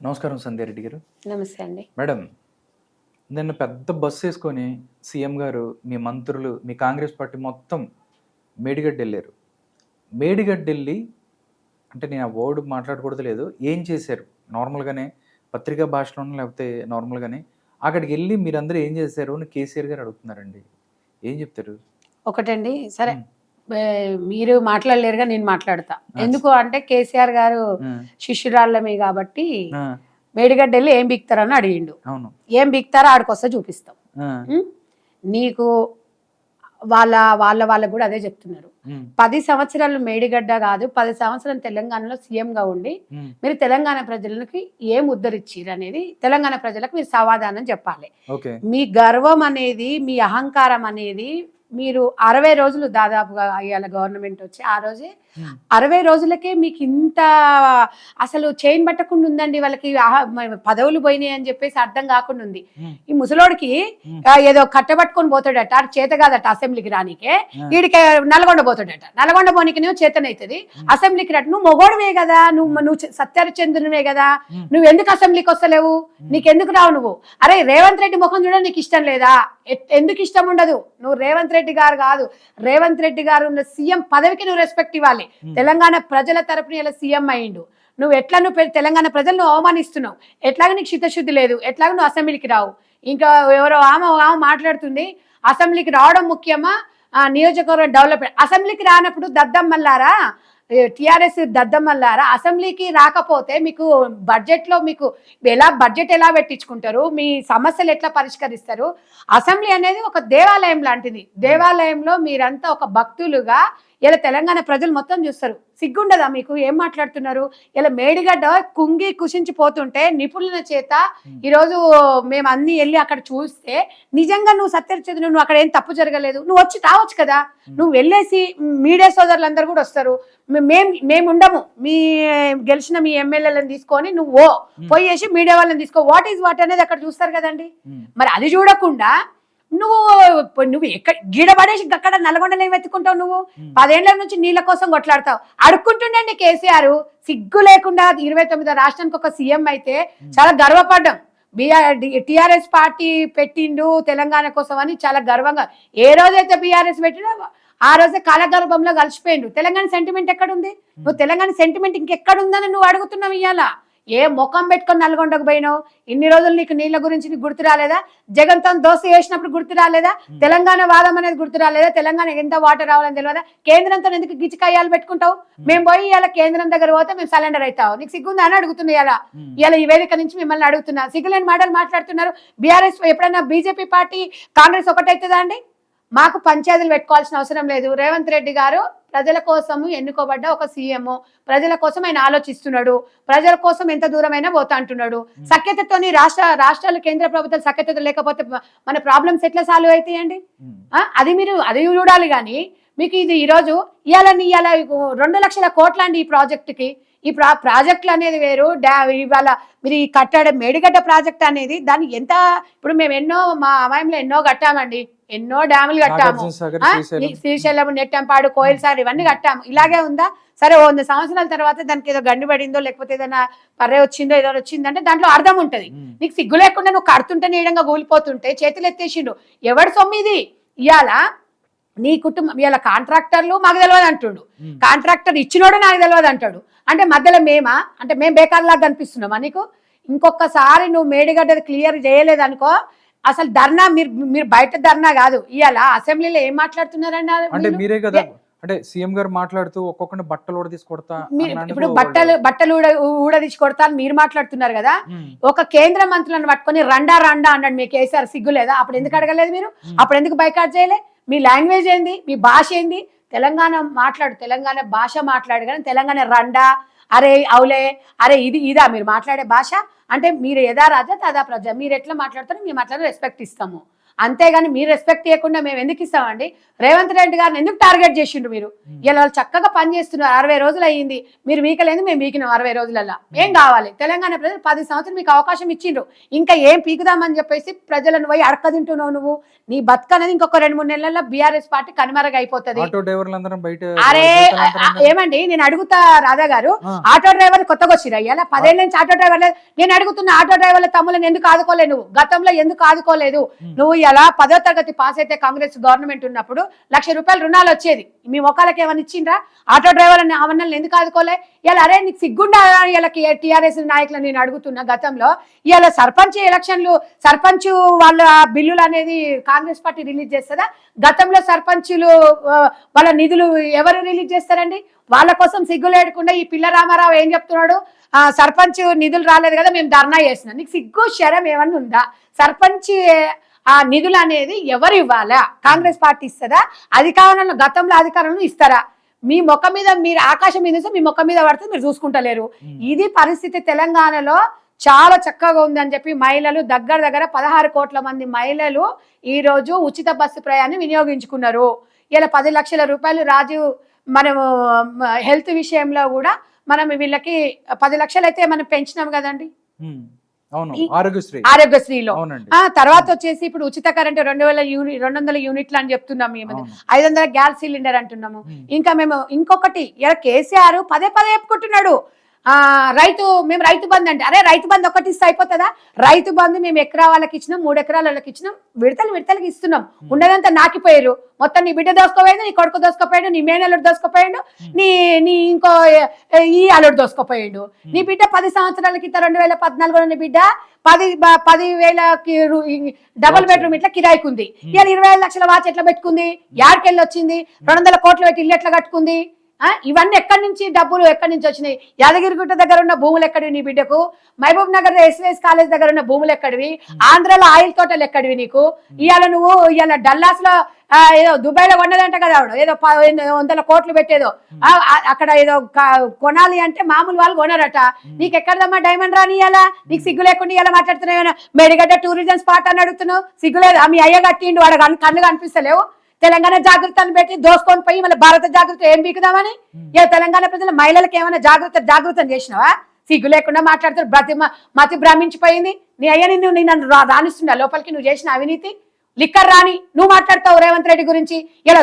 నమస్కారం సంధ్యారెడ్డి గారు. నమస్తే అండి. మేడం నిన్న పెద్ద బస్సు వేసుకొని సీఎం గారు మీ మంత్రులు మీ కాంగ్రెస్ పార్టీ మొత్తం మేడిగడ్డ వెళ్ళారు. మేడిగడ్డ వెళ్ళి అంటే నేను ఆ వర్డ్ మాట్లాడకూడదు లేదు ఏం చేశారు? నార్మల్గానే పత్రికా భాషలోనూ లేకపోతే నార్మల్గానే అక్కడికి వెళ్ళి మీరందరూ ఏం చేశారు అని కేసీఆర్ గారు అడుగుతున్నారండి. ఏం చెప్తారు? ఒకటండి సరే. మీరు మాట్లాడలేరుగా నేను మాట్లాడతా. ఎందుకు అంటే కేసీఆర్ గారు శిష్యురాళ్ళమే కాబట్టి మేడిగడ్డ వెళ్ళి ఏం బిక్తారని అడిగిండు. ఏం బిక్తారో ఆడికొస్తే చూపిస్తాం? నీకు వాళ్ళ వాళ్ళ వాళ్ళకు కూడా అదే చెప్తున్నారు. పది సంవత్సరాలు మేడిగడ్డ కాదు పది సంవత్సరాలు తెలంగాణలో సీఎంగా ఉండి మీరు తెలంగాణ ప్రజలకి ఏం ఉద్ధరించారు అనేది తెలంగాణ ప్రజలకు మీరు సమాధానం చెప్పాలి. మీ గర్వం అనేది మీ అహంకారం అనేది మీరు అరవై రోజులు దాదాపుగా అయ్యాల గవర్నమెంట్ వచ్చి ఆ రోజే ఉమ్, అరవై రోజులకే మీకు ఇంత అసలు చైన్ పట్టకుండా ఉందండి వాళ్ళకి పదవులు పోయినాయి అని చెప్పేసి అర్థం కాకుండా ఉంది. ఉమ్, ఈ ముసలోడికి. ఆ, ఏదో కట్టబట్టుకొని పోతాడట చేత కాదట అసెంబ్లీకి రానికే. వీడికి నల్గొండ పోతాడట. నల్గొండ పోనీకి చేతనైతుంది. అసెంబ్లీకి రాట నువ్వు మొగోడువే కదా నువ్వు నువ్వు సత్యచంద్రునివే కదా. నువ్వు ఎందుకు అసెంబ్లీకి వస్తలేవు? నీకెందుకు రావు నువ్వు? అరే రేవంత్ రెడ్డి ముఖం చూడ నీకు ఇష్టం లేదా? ఎందుకు ఇష్టం ఉండదు? నువ్వు రేవంత్ రెడ్డి గారు కాదు. రేవంత్ రెడ్డి గారు ఉన్న సీఎం పదవికి నువ్వు రెస్పెక్ట్ ఇవ్వాలి. తెలంగాణ ప్రజల తరపున ఇలా సీఎం అయ్యిండు. నువ్వు ఎట్లా నువ్వు తెలంగాణ ప్రజలను అవమానిస్తున్నావు? ఎట్లాగ నీకు చిత్తశుద్ధి లేదు? ఎట్లాగ నువ్వు అసెంబ్లీకి రావు? ఇంకా ఎవరో ఆమె ఆమె మాట్లాడుతుంది అసెంబ్లీకి రావడం ముఖ్యమా? ఆ, నియోజకవర్గం డెవలప్మెంట్ అసెంబ్లీకి రానప్పుడు దద్దమ్మల్లారా? టిఆర్ఎస్ దద్దమ్మల్లారా అసెంబ్లీకి రాకపోతే మీకు బడ్జెట్లో మీకు ఎలా బడ్జెట్ ఎలా పెట్టించుకుంటారు? మీ సమస్యలు ఎట్లా పరిష్కరిస్తారు? అసెంబ్లీ అనేది ఒక దేవాలయం లాంటిది. దేవాలయంలో మీరంతా ఒక భక్తులుగా ఇలా తెలంగాణ ప్రజలు మొత్తం చూస్తారు. సిగ్గుండదా మీకు? ఏం మాట్లాడుతున్నారు? ఇలా మేడిగడ్డ కుంగి కుషించిపోతుంటే నిపుణుల చేత ఈరోజు మేము అన్ని వెళ్ళి అక్కడ చూస్తే నిజంగా నువ్వు సత్యచంద్ర నువ్వు అక్కడ ఏం తప్పు జరగలేదు. నువ్వు వచ్చి రావచ్చు కదా? నువ్వు వెళ్ళేసి మీడియా సోదరులందరూ కూడా వస్తారు. మే- మేం మేము ఉండము. మీ గెలిచిన మీ ఎమ్మెల్యేలను తీసుకొని నువ్వు ఓ పోయేసి మీడియా వాళ్ళని తీసుకో. వాట్ ఈజ్ వాట్ అనేది అక్కడ చూస్తారు కదండి. మరి అది చూడకుండా నువ్వు నువ్వు ఎక్కడ గీడ పడేసి అక్కడ నల్గొండలో ఏం వెతుకుంటావు నువ్వు. పదేళ్ళ నుంచి నీళ్ళ కోసం కొట్లాడతావు. అడుక్కుంటుండండి కేసీఆర్. సిగ్గు లేకుండా ఇరవై తొమ్మిదో రాష్ట్రానికి ఒక సీఎం అయితే చాలా గర్వపడ్డాం. బీఆర్ టిఆర్ఎస్ పార్టీ పెట్టిండు తెలంగాణ కోసం అని చాలా గర్వంగా. ఏ రోజైతే బీఆర్ఎస్ పెట్టినా ఆ రోజే కాలగర్భంలో కలిసిపోయిండు. తెలంగాణ సెంటిమెంట్ ఎక్కడుంది? నువ్వు తెలంగాణ సెంటిమెంట్ ఇంకెక్కడుందని నువ్వు అడుగుతున్నావు ఇవాళ ఏ ముఖం పెట్టుకొని నల్గొండకు పోయినావు? ఇన్ని రోజులు నీకు నీళ్ళ గురించి నీకు గుర్తు రాలేదా? జగన్తో దోశ వేసినప్పుడు గుర్తు రాలేదా? తెలంగాణ వాదం అనేది గుర్తు రాలేదా? తెలంగాణ ఎంత వాటర్ రావాలని తెలియదా కేంద్రంతో ఎందుకు గిచ్చికయ్యాలు పెట్టుకుంటావు? మేము. పోయి ఇవాళ కేంద్రం దగ్గర పోతే మేము సరెండర్ అవుతావు నీకు సిగ్గుందా? అని అడుగుతున్నా ఉమ్, ఇవాళ ఈ వేదిక నుంచి మిమ్మల్ని అడుగుతున్నా. సిగ్గులేని మాటలు మాట్లాడుతున్నారు. బీఆర్ఎస్ ఎప్పుడైనా బీజేపీ పార్టీ కాంగ్రెస్ ఒకటైతుందా అండి? మాకు పంచాయతీలు పెట్టుకోవాల్సిన అవసరం లేదు. రేవంత్ రెడ్డి గారు ప్రజల కోసము ఎన్నుకోబడ్డ ఒక సీఎం ప్రజల కోసం ఆయన ఆలోచిస్తున్నాడు ప్రజల కోసం ఎంత దూరమైనా పోతా అంటున్నాడు. సఖ్యతతోని రాష్ట్ర రాష్ట్రాలు కేంద్ర ప్రభుత్వం సఖ్యత లేకపోతే మన ప్రాబ్లమ్స్ ఎట్లా సాల్వ్ అవుతాయండి అది మీరు అది చూడాలి కానీ మీకు ఇది ఈరోజు ఇవాళ ఇవాళ రెండు లక్షల కోట్ల అండి ఈ ప్రాజెక్టుకి. ఈ ప్రా ప్రాజెక్టులు అనేది వేరు డా ఇవాళ మీరు ఈ కట్టడం మేడిగడ్డ ప్రాజెక్ట్ అనేది దాన్ని ఎంత ఇప్పుడు మేము ఎన్నో మా అమాయంలో ఎన్నో కట్టామండి. ఎన్నో డ్యాములు కట్టాము. శ్రీశైలం. నెట్టంపాడు కోయిల్ సార్ ఇవన్నీ కట్టాము. ఇలాగే ఉందా? సరే వంద సంవత్సరాల తర్వాత దానికి ఏదో గండి పడిందో లేకపోతే ఏదైనా పర్రె వచ్చిందో ఏదో వచ్చిందంటే దాంట్లో అర్థం ఉంటది. నీకు సిగ్గు లేకుండా నువ్వు కడుతుంటే నీడంగా కూలిపోతుంటే చేతులు ఎత్తేసిండు ఎవడు సొమ్మిది? ఇవాళ నీ కుటుంబం ఇవాళ కాంట్రాక్టర్లు మాకు తెలియదు అంటుండు. కాంట్రాక్టర్ ఇచ్చినోడు నాకు తెలియదు అంటాడు. అంటే మధ్యలో మేమా? అంటే మేము బేకార్లాగా కనిపిస్తున్నామా నీకు? ఇంకొకసారి నువ్వు మేడిగడ్డ క్లియర్ చేయలేదనుకో అసలు ధర్నా మీరు మీరు బయట ధర్నా కాదు. ఇవాళ అసెంబ్లీలో ఏం మాట్లాడుతున్నారండి అంటే? మీరే కదా అంటే సీఎం గారు మాట్లాడుతూ ఒక్కొక్కరిని బట్టలు కూడా తీసుకొడతా మీరు అన్నాడు ఇప్పుడు. బట్టలు బట్టలు ఊడ ఊడదీసి కొడతా అని మీరు మాట్లాడుతున్నారు కదా. ఒక కేంద్ర మంత్రులను పట్టుకొని రండా రండా అన్నాడు మీకు కేసీఆర్ సిగ్గు లేదా? అప్పుడు ఎందుకు అడగలేదు మీరు? అప్పుడు ఎందుకు బైకాట్ చేయలే? మీ లాంగ్వేజ్ ఏంది? మీ భాష ఏంది? తెలంగాణ మాట్లాడు తెలంగాణ భాష మాట్లాడు కానీ తెలంగాణ రండా అరే అవులే. అరే ఇది ఇదా మీరు మాట్లాడే భాష? అంటే మీరు ఎదా రాజా తదా ప్రజ? మీరు ఎట్లా మాట్లాడతారో మేము అట్లా రెస్పెక్ట్ ఇస్తాము. అంతేగాని మీరు రెస్పెక్ట్ చేయకుండా మేము ఎందుకు ఇస్తామండి? రేవంత్ రెడ్డి గారిని ఎందుకు టార్గెట్ చేసిండ్రు మీరు? ఇలా చక్కగా పని చేస్తున్నారు. అరవై రోజులు అయ్యింది. మీరు వీకలేదు మేము వీకినాం అరవై రోజులల్లో. ఏం కావాలి? తెలంగాణ ప్రజలు పది సంవత్సరాలు మీకు అవకాశం ఇచ్చిండ్రు. ఇంకా ఏం పీకుదామని చెప్పేసి ప్రజలను పోయి అడక తింటున్నావు నువ్వు? నీ బతుకు అనేది ఇంకొక రెండు మూడు నెలల్లో బీఆర్ఎస్ పార్టీ కనుమరుగు అయిపోతుంది. ఆటో డ్రైవర్లు అందరం బయట అరే ఏమండి? నేను అడుగుతా రాధా గారు. ఆటో డ్రైవర్ కొత్తగా వచ్చిరా ఇలా పదేళ్ళ నుంచి ఆటో డ్రైవర్ నేను అడుగుతున్న ఆటో డ్రైవర్ల తమ్ములను ఎందుకు ఆదుకోలేదు నువ్వు? గతంలో ఎందుకు ఆదుకోలేదు. నువ్వు ఇలా పదో తరగతి పాస్ అయితే కాంగ్రెస్ గవర్నమెంట్ ఉన్నప్పుడు లక్ష రూపాయలు రుణాలు వచ్చేది. మీ మొక్కలకి ఏమైనా ఇచ్చిండ్రా? ఆటో డ్రైవర్ అవన్నల్ని ఎందుకు ఆదుకోలే? ఇలా అరే నీకు సిగ్గుండా ఇలా టీఆర్ఎస్ నాయకులు నేను అడుగుతున్నా గతంలో ఇలా సర్పంచ్ ఎలక్షన్లు సర్పంచ్ వాళ్ళ బిల్లులు అనేది కాంగ్రెస్ పార్టీ రిలీజ్ చేస్తుందా? గతంలో సర్పంచులు వాళ్ళ నిధులు ఎవరు రిలీజ్ చేస్తారండి? వాళ్ళ కోసం సిగ్గు లేడకుండా ఈ పిల్ల రామారావు ఏం చెప్తున్నాడు? సర్పంచ్ నిధులు రాలేదు కదా మేము ధర్నా చేస్తున్నాం. నీకు సిగ్గు శరం ఏమన్నా ఉందా? సర్పంచ్ ఆ నిధులు అనేది ఎవరు ఇవ్వాలా? కాంగ్రెస్ పార్టీ ఇస్తుందా? అధికారంలో గతంలో అధికారంలో ఇస్తారా? మీ మొక్క మీద మీరు ఆకాశం మీద మీ మొక్క మీద పడితే మీరు చూసుకుంటలేరు. ఇది పరిస్థితి తెలంగాణలో చాలా చక్కగా ఉంది అని చెప్పి మహిళలు దగ్గర దగ్గర పదహారు కోట్ల మంది మహిళలు ఈ రోజు ఉచిత బస్సు ప్రయాణం వినియోగించుకున్నారు. ఇలా పది లక్షల రూపాయలు రాజు మనము హెల్త్ విషయంలో కూడా మనం వీళ్ళకి పది లక్షలు అయితే మనం పెంచినాం కదండి. ఆరోగ్యశ్రీ. ఆరోగ్యశ్రీలో. తర్వాత వచ్చేసి ఇప్పుడు ఉచిత కరెంట్ రెండు వేల యూనిట్ రెండు వందల యూనిట్లు అని చెప్తున్నాం మేము. ఐదు వందల గ్యాస్ సిలిండర్ అంటున్నాము. ఇంకా మేము ఇంకొకటి ఇలా కేసీఆర్ పదే పదే చెప్పుకుంటున్నాడు. రైతు మేము రైతు బంధు అంటే అరే రైతు బంధు ఒకటి ఇస్తే అయిపోతుందా? రైతు బంధు మేము ఎకరా వాళ్ళకి ఇచ్చినాం మూడు ఎకరాల వాళ్ళకి ఇచ్చినాం విడతలు విడతలకి ఇస్తున్నాం. ఉన్నదంతా నాకిపోయారు మొత్తం నీ బిడ్డ దోసుకోపోయాడు నీ కొడుకు దోసుకోపోయాడు నీ మేనల్లుడు దోసుకోపోయాడు నీ నీ ఇంకో ఈ అల్లుడు దోసుకోపోయాడు. నీ బిడ్డ పది సంవత్సరాల క్రితం రెండు వేల పద్నాలుగులో నీ బిడ్డ పది పది ఈ డబుల్. బెడ్రూమ్ ఇట్లా కిరాయికుంది. ఇవాళ ఇరవై ఐదు లక్షల వాచ్ ఎట్లా పెట్టుకుంది? యాడికెళ్ళి వచ్చింది. రెండు వందల కోట్లు పెట్టి ఇల్లు ఎట్లా కట్టుకుంది? ఇవన్నీ ఎక్కడి నుంచి డబ్బులు ఎక్కడి నుంచి వచ్చినాయి? యాదగిరిగుట్ట దగ్గర ఉన్న భూములు ఎక్కడివి నీ బిడ్డకు? మహబూబ్ నగర్ ఎస్ఎస్ కాలేజ్ దగ్గర ఉన్న భూములు ఎక్కడివి? ఆంధ్రాలో ఆయిల్ తోటలు ఎక్కడివి నీకు? ఇవాళ నువ్వు ఇవాళ డల్లాస్లో ఏదో దుబాయ్లో కొన్నదంట కదా ఆవిడ. ఏదో వందల కోట్లు పెట్టేదో. అక్కడ ఏదో కొనాలి అంటే మామూలు వాళ్ళు కొనరట. నీకు ఎక్కడదమ్మా డైమండ్ రాని ఇయ్యాలా నీకు సిగ్గు లేకుండా ఇలా మాట్లాడుతున్నావు మేడిగడ్డ టూరిజం స్పాట్ అని అడుగుతున్నావు? సిగ్గు లేదు? మీ అయ్య కట్టిండు వాడు కన్ను- కళ్ళు కనిపిస్తలేవు? తెలంగాణ జాగృతను పెట్టి దోసుకొని పోయి మళ్ళీ భారత జాగృతి ఏం బీకుదామని? ఇక తెలంగాణ ప్రజల మహిళలకు ఏమైనా జాగృత జాగృతం చేసినావా? సిగ్గు లేకుండా మాట్లాడుతారు ప్రతి మ- మతి భ్రమించిపోయింది. నీ అయ్య నిన్ను నీ నన్ను రా- రానిస్తున్నా లోపలికి నువ్వు చేసిన అవినీతి లిక్కర్ రాని నువ్వు మాట్లాడతావు రేవంత్ రెడ్డి గురించి. ఇలా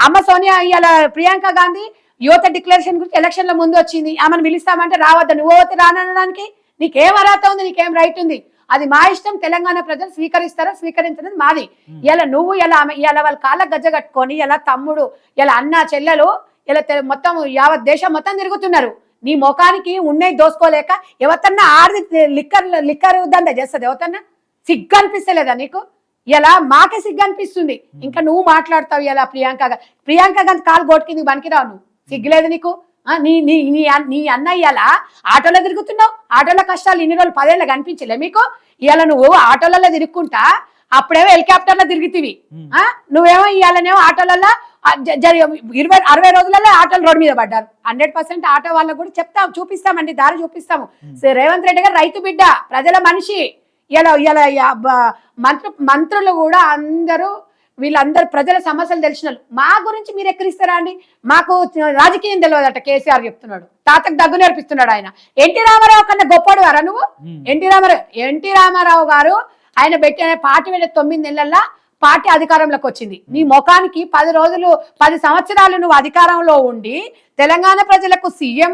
అమ్మ సోనియా ఇలా ప్రియాంక గాంధీ యువత డిక్లరేషన్ గురించి ఎలక్షన్ల ముందు వచ్చింది. ఆమెను పిలుస్తామంటే రావద్దు. నువ్వు రానడానికి నీకేం అర్హత ఉంది? నీకేం రైట్ ఉంది? అది మా ఇష్టం తెలంగాణ ప్రజలు స్వీకరిస్తారా స్వీకరించడం మాది. ఇలా నువ్వు ఇలా ఇలా వాళ్ళ కాళ్ళ గజ్జ కట్టుకొని ఇలా తమ్ముడు ఇలా అన్న చెల్లెలు ఇలా మొత్తం యావత్ దేశం మొత్తం తిరుగుతున్నారు. నీ ముఖానికి ఉన్నాయి దోసుకోలేక ఎవతన్నా ఆర్ది లిక్కర్ లిక్కర్ దండ చేస్తుంది. ఎవతన్నా సిగ్గు అనిపిస్తలేదా నీకు? ఇలా మాకే సిగ్గు అనిపిస్తుంది. ఇంకా నువ్వు మాట్లాడతావు ఇలా ప్రియాంక ప్రియాంక గాంధీ కాలు గోటుకింది పనికిరావు నువ్వు. సిగ్గులేదు నీకు? నీ నీ నీ నీ అన్న ఇవాళ ఆటోలో తిరుగుతున్నావు? ఆటోలో కష్టాలు ఇన్ని రోజులు పదేళ్ళ కనిపించలే మీకు? ఇవాళ నువ్వు ఆటోలలో తిరుగుకుంటా అప్పుడేమో హెలికాప్టర్లో తిరుగుతీవి. నువ్వేమో ఇవాళనేమో ఆటోలలో ఇరవై అరవై రోజులలో ఆటోలు రోడ్డు మీద పడ్డారు. హండ్రెడ్ పర్సెంట్ ఆటో వాళ్ళకు కూడా చెప్తాం చూపిస్తామండి దారి చూపిస్తాము. రేవంత్ రెడ్డి గారు రైతు బిడ్డ ప్రజల మనిషి. ఇలా ఇలా మంత్రు మంత్రులు కూడా అందరూ వీళ్ళందరూ ప్రజల సమస్యలు తెలిసిన వాళ్ళు. మా గురించి మీరు ఎక్కిరిస్తారా అండి మాకు రాజకీయం తెలియదట కేసీఆర్ చెప్తున్నాడు తాతకు దగ్గు నేర్పిస్తున్నాడు ఆయన ఎన్టీ రామారావు కన్నా గొప్పడు వారా నువ్వు. ఎన్టీ రామారావు ఎన్టీ రామారావు గారు ఆయన పెట్టిన పార్టీ మీద తొమ్మిది నెలల్లో పార్టీ అధికారంలోకి వచ్చింది. నీ ముఖానికి పది రోజులు పది సంవత్సరాలు నువ్వు అధికారంలో ఉండి తెలంగాణ ప్రజలకు సీఎం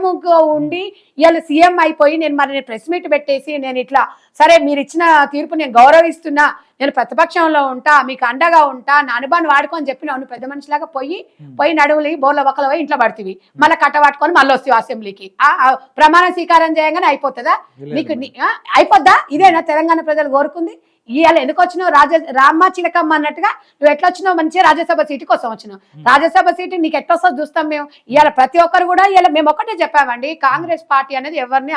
ఉండి ఇవాళ సీఎం అయిపోయి నేను మరి నేను ప్రెస్ మీట్ పెట్టేసి నేను ఇట్లా సరే మీరు ఇచ్చిన తీర్పు నేను గౌరవిస్తున్నా నేను ప్రతిపక్షంలో ఉంటా మీకు అండగా ఉంటా నా అనుభవాన్ని వాడుకొని చెప్పిన నువ్వు పెద్ద మనిషిలాగా పోయి పోయి నడువులి బోర్ల ఒక్కల పోయి ఇంట్లో పడుతుంది మళ్ళీ కట్ట పట్టుకొని మళ్ళీ వస్తావు అసెంబ్లీకి. ప్రమాణ స్వీకారం చేయగానే అయిపోతుందా? నీకు ఆ, అయిపోద్దా? ఇదేనా తెలంగాణ ప్రజలు కోరుకుంది? ఇవాళ ఎందుకు వచ్చినావు? రాజ రామ్మ చిలకమ్మ అన్నట్టుగా నువ్వు ఎట్లా వచ్చినావు? మంచిగా రాజ్యసభ సీటు కోసం వచ్చినావు. రాజ్యసభ సీటు నీకు ఎట్లా వస్తుందో చూస్తాం మేము. ఇవాళ ప్రతి ఒక్కరు కూడా ఇవాళ మేము ఒకటే చెప్పామండి కాంగ్రెస్ పార్టీ అనేది ఎవరిని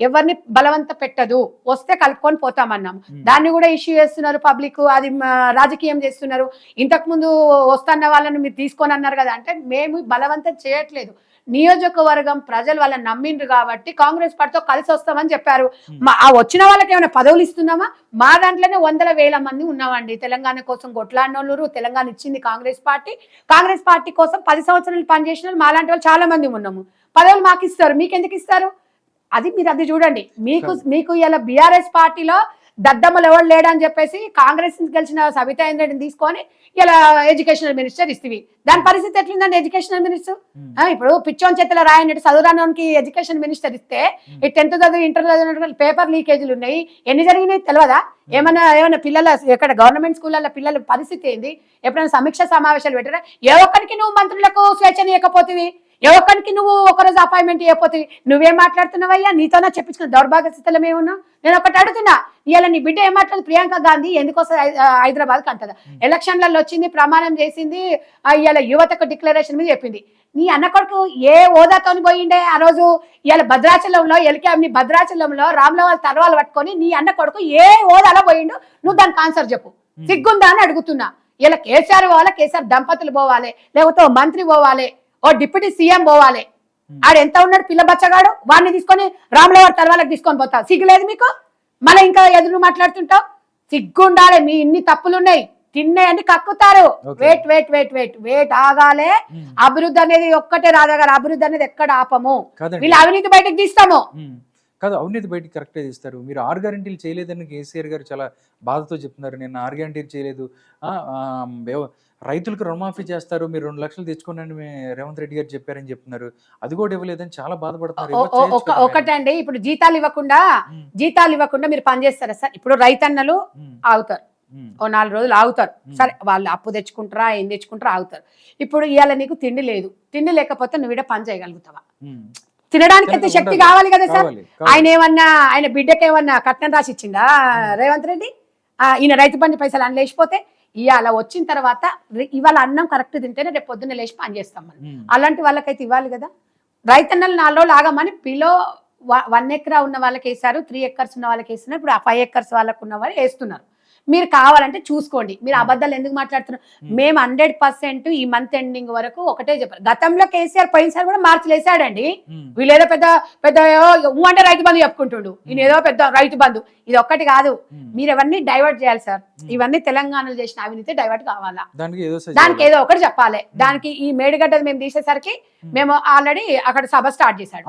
ఎవరిని బలవంత పెట్టదు. వస్తే కలుపుకొని పోతామన్నాం దాన్ని కూడా ఇష్యూ చేస్తున్నారు పబ్లిక్ అది రాజకీయం చేస్తున్నారు. ఇంతకు ముందు వస్తున్న వాళ్ళని మీరు తీసుకొని అన్నారు కదా అంటే మేము బలవంతం చేయట్లేదు. నియోజకవర్గం ప్రజలు వాళ్ళని నమ్మిండ్రు కాబట్టి కాంగ్రెస్ పార్టీతో కలిసి వస్తామని చెప్పారు. మా ఆ వచ్చిన వాళ్ళకి ఏమైనా పదవులు ఇస్తున్నామా? మా దాంట్లోనే వందల వేల మంది ఉన్నామండి. తెలంగాణ కోసం కొట్లాడినోళ్ళు తెలంగాణ ఇచ్చింది కాంగ్రెస్ పార్టీ. కాంగ్రెస్ పార్టీ కోసం పది సంవత్సరాలు పనిచేసిన వాళ్ళు మాలాంటి వాళ్ళు చాలా మంది ఉన్నాము. పదవులు మాకు ఇస్తారు. మీకు ఎందుకు ఇస్తారు? అది మీరు అది చూడండి. మీకు మీకు ఇలా బీఆర్ఎస్ పార్టీలో దద్దమ్మలు ఎవరు లేడని చెప్పేసి కాంగ్రెస్ నుంచి గెలిచిన సబితా ఇంద్రెడ్డిని తీసుకొని ఇలా ఎడ్యుకేషనల్ మినిస్టర్ ఇస్తుంది దాని పరిస్థితి ఎట్లుందండి ఎడ్యుకేషనల్ మినిస్టర్? ఇప్పుడు పిచ్చోన్ చేతిలో రాయనట్టు చదువురానికి ఎడ్యుకేషన్ మినిస్టర్ ఇస్తే ఈ టెన్త్ చదువు ఇంటర్ చదివినటువంటి పేపర్ లీకేజీలు ఉన్నాయి. ఎన్ని జరిగినాయి తెలియదా ఏమన్నా ఏమన్నా పిల్లల ఎక్కడ గవర్నమెంట్ స్కూళ్ళల్లో పిల్లల పరిస్థితి ఏంది? ఎప్పుడైనా సమీక్ష సమావేశాలు పెట్టారా? ఏ ఒక్కరికి నువ్వు మంత్రులకు స్వేచ్ఛనీయకపోతివి ఏ ఒక్కరికి నువ్వు ఒకరోజు అపాయింట్మెంట్ ఇవ్వకపోతివి నువ్వేం మాట్లాడుతున్నావయ్యా? నీతోనా చెప్పించుకున్న దౌర్భాగ్య స్థితిలో ఏమున్నా నేను ఒకటి అడుగుతున్నా ఇవాళ నీ బిడ్డ ఏం మాట్లాడు ప్రియాంక గాంధీ ఎందుకోసం హైదరాబాద్కి అంటదా? ఎలక్షన్లలో వచ్చింది ప్రమాణం చేసింది ఇవాళ యువతకు డిక్లరేషన్ మీద చెప్పింది. నీ అన్న కొడుకు ఏ హోదాతోని పోయిండే ఆ రోజు? ఇవాళ భద్రాచలంలో ఎలికామ్ని భద్రాచలంలో రామ్లవాళ్ళ తర్వాలు పట్టుకొని నీ అన్న కొడుకు ఏ హోదాలో పోయిండు? నువ్వు దానికి ఆన్సర్ చెప్పు. సిగ్గుందా అని అడుగుతున్నా. ఇలా కేసీఆర్ పోవాలి కేసీఆర్ దంపతులు పోవాలి లేకపోతే మంత్రి పోవాలి. ఓ డిప్యూటీ సీఎం పోవాలి. ఆడు ఎంత ఉన్నాడు పిల్ల బచ్చగాడు? వాడిని తీసుకొని రాములవారి తర్వాలకు తీసుకొని పోతా. సిగ్గులేదు మీకు? మళ్ళీ ఇంకా ఎదురు మాట్లాడుతుంటావు? సిగ్గుండాలి మీ ఇన్ని తప్పులు ఉన్నాయి తిన్నాయని కక్కుతారు. Wait wait wait wait wait ఆగాలే. అభివృద్ధి అనేది ఒక్కటే రాదా గారు. అభివృద్ధి అనేది ఎక్కడ ఆపము? వీళ్ళు అవినీతి బయటకు తీస్తాము. కాదు అవినీతి బయటికి కరెక్టే తీస్తారు. మీరు ఆరు గ్యారంటీలు చేయలేదని కేసీఆర్ గారు చాలా బాధతో చెప్తున్నారు. నేను ఆరు గ్యారంటీలు చేయలేదు. రైతులకు రుణమాఫీ చేస్తారు. మీరు రెండు లక్షలు తెచ్చుకోండి మీ రేవంత్ రెడ్డి గారు చెప్పారని చెప్తున్నారు. అది కూడా ఇవ్వలేదని చాలా బాధపడుతున్నారు. ఒకటండి. ఇప్పుడు జీతాలు ఇవ్వకుండా జీతాలు ఇవ్వకుండా మీరు పనిచేస్తారా సార్? ఇప్పుడు రైతన్నలు ఆగుతారు. ఓ నాలుగు రోజులు ఆగుతారు. సరే వాళ్ళు అప్పు తెచ్చుకుంటారా ఏం తెచ్చుకుంటారా ఆగుతారు. ఇప్పుడు ఇవాళ నీకు తిండి లేదు. తిండి లేకపోతే నువ్వు ఈడ పని చేయగలుగుతావా. తినడానికి అయితే శక్తి. కావాలి కదా సార్. ఆయన ఏమన్నా ఆయన బిడ్డకి ఏమన్నా కట్నం రాసి ఇచ్చిందా రేవంత్ రెడ్డి? ఈయన రైతు బంధు పైసలు అన్న లేచిపోతే ఇవాళ వచ్చిన తర్వాత ఇవాళ అన్నం కరెక్ట్ తింటేనే రేపు పొద్దున్న లేచి పని చేస్తాం మనం. అలాంటి వాళ్ళకైతే ఇవ్వాలి కదా. రైతన్నలు నాలుగు రోజులు ఆగమని బిలో వన్ ఎకరా ఉన్న వాళ్ళకి వేసారు త్రీ ఎకర్స్ ఉన్న వాళ్ళకి వేస్తున్నారు ఇప్పుడు ఆ ఫైవ్ ఎకర్స్ వాళ్ళకు ఉన్న వాళ్ళు వేస్తున్నారు. మీరు కావాలంటే చూసుకోండి. మీరు అబద్ధాలు ఎందుకు మాట్లాడుతున్నారు. మేము. హండ్రెడ్ పర్సెంట్ ఈ మంత్ ఎండింగ్ వరకు ఒకటే చెప్పారు. గతంలో కేసీఆర్ పోయినసారి కూడా మార్చిలు వేసాడండి ఉమ్, వీళ్ళు ఏదో పెద్ద పెద్ద అంటే రైతు బంధు చెప్పుకుంటుండు. ఈయన ఏదో పెద్ద రైతు బంధు. ఇది ఒక్కటి కాదు. మీరు ఇవన్నీ డైవర్ట్ చేయాలి సార్? ఇవన్నీ తెలంగాణలో చేసిన అవినీతి డైవర్ట్ కావాలా? దానికి ఏదో దానికి ఏదో ఒకటి చెప్పాలి. దానికి ఈ మేడిగడ్డ మేము తీసేసరికి మేము. ఆల్రెడీ అక్కడ సభ స్టార్ట్ చేశాడు.